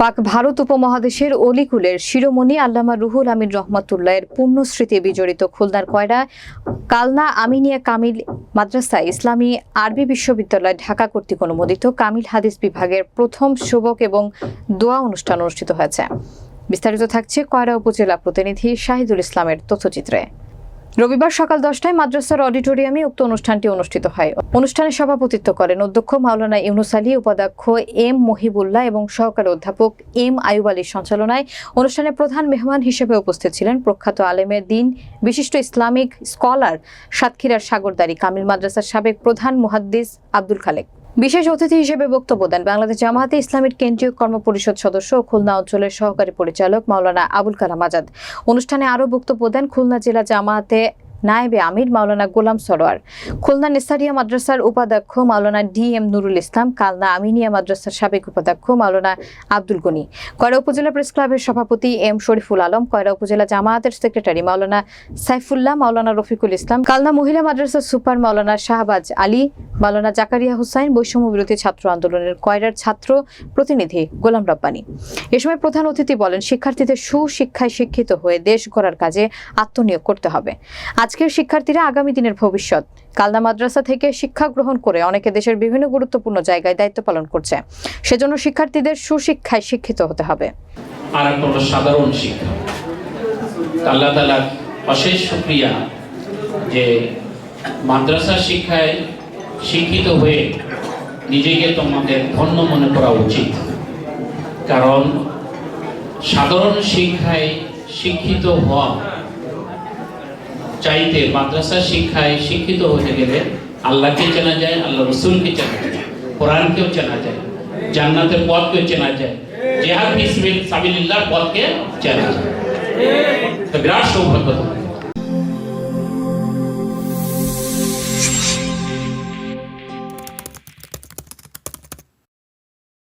পাক ভারত উপমহাদেশের অলিকুলের শিরোমণি আল্লামা রুহুল আমিন পূর্ণ স্মৃতি বিজড়িত খুলনার কয়রা, কালনা আমিনিয়া কামিল মাদ্রাসা ইসলামী আরবি বিশ্ববিদ্যালয় ঢাকা কর্তৃক অনুমোদিত কামিল হাদিস বিভাগের প্রথম শুভক এবং দোয়া অনুষ্ঠান অনুষ্ঠিত হয়েছে। বিস্তারিত থাকছে কয়রা উপজেলা প্রতিনিধি শাহিদুল ইসলামের তথ্যচিত্রে। রবিবার সকাল দশটায় মাদ্রাসার অডিটোরিয়ামে উক্ত অনুষ্ঠানটি অনুষ্ঠিত হয়। অনুষ্ঠানে সভাপতিত্ব করেন অধ্যক্ষ মাওলানা ইউনুস আলী, উপাধ্যক্ষ এম মহিবুল্লাহ এবং সহকারী অধ্যাপক এম আয়ুব আলীর সঞ্চালনায় অনুষ্ঠানে প্রধান মেহমান হিসেবে উপস্থিত ছিলেন প্রখ্যাত আলেমের দিন, বিশিষ্ট ইসলামিক স্কলার সাতক্ষীরার সাগরদারি, কামিল মাদ্রাসার সাবেক প্রধান মুহাদ্দিস আব্দুল খালেক। বিশেষ অতিথি হিসেবে বক্তব্য দেন বাংলাদেশ জামায়াতে ইসলামীর কেন্দ্রীয় কর্ম পরিষদ সদস্য ও খুলনা অঞ্চলের সহকারী পরিচালক মাওলানা আবুল কালাম আজাদ। অনুষ্ঠানে আরও বক্তব্য দেন খুলনা জেলা জামায়াতে নায়েবে আমির মাওলানা গোলাম সরোয়ার। খুলনা নিসারিয়া মাদ্রাসার উপাধ্যক্ষ মাওলানা ডি এম নুরুল ইসলাম, কালনা আমিনিয়া মাদ্রাসার সাবেক উপাধ্যক্ষ মাওলানা আব্দুল গনি। কয়রা উপজেলা প্রেস ক্লাবের সভাপতি এম শরীফুল আলম, কয়রা উপজেলা জামায়াতের সেক্রেটারি মাওলানা সাইফুল্লাহ, মাওলানা রফিকুল ইসলাম, কালনা মহিলা মাদ্রাসার সুপার মাওলানা শাহবাজ আলী, মাওলানা জাকারিয়া হুসাইন, বৈষম্য বিরোধী ছাত্র আন্দোলনের কয়রার ছাত্র প্রতিনিধি গোলাম রব্বানী। এ সময় প্রধান অতিথি বলেন, শিক্ষার্থীদের সুশিক্ষায় শিক্ষিত হয়ে দেশ গড়ার কাজে আত্মনিয়োগ করতে হবে। আজকের শিক্ষার্থীরা আগামী দিনের ভবিষ্যৎ। কালনা মাদ্রাসা থেকে শিক্ষা গ্রহণ করে অনেকে দেশের বিভিন্ন গুরুত্বপূর্ণ জায়গায় দায়িত্ব পালন করছে। সেজন্য শিক্ষার্থীদের সুশিক্ষায় শিক্ষিত হতে হবে। আর একটা সাধারণ শিক্ষা। আল্লাহ তালার অশেষ শুক্রিয়া যে মাদ্রাসা শিক্ষায় শিক্ষিত হয়ে নিজেকে তোমাদের ধন্য মনে করা উচিত। কারণ সাধারণ শিক্ষায় শিক্ষিত হওয়া চাইতে মাদ্রাসা শিক্ষায় শিক্ষিত হতে গেলে আল্লাহকে চেনা যায় আল্লাহ রসুলকে চেনা যায় কোরআনকেও চেনা যায় জান্নাতের পথকেও চেনা যায় জেহাদ ফিসবিল সাবিলিল্লাহর পথকে চেনা যায় তো বিরাট সৌভাগ্য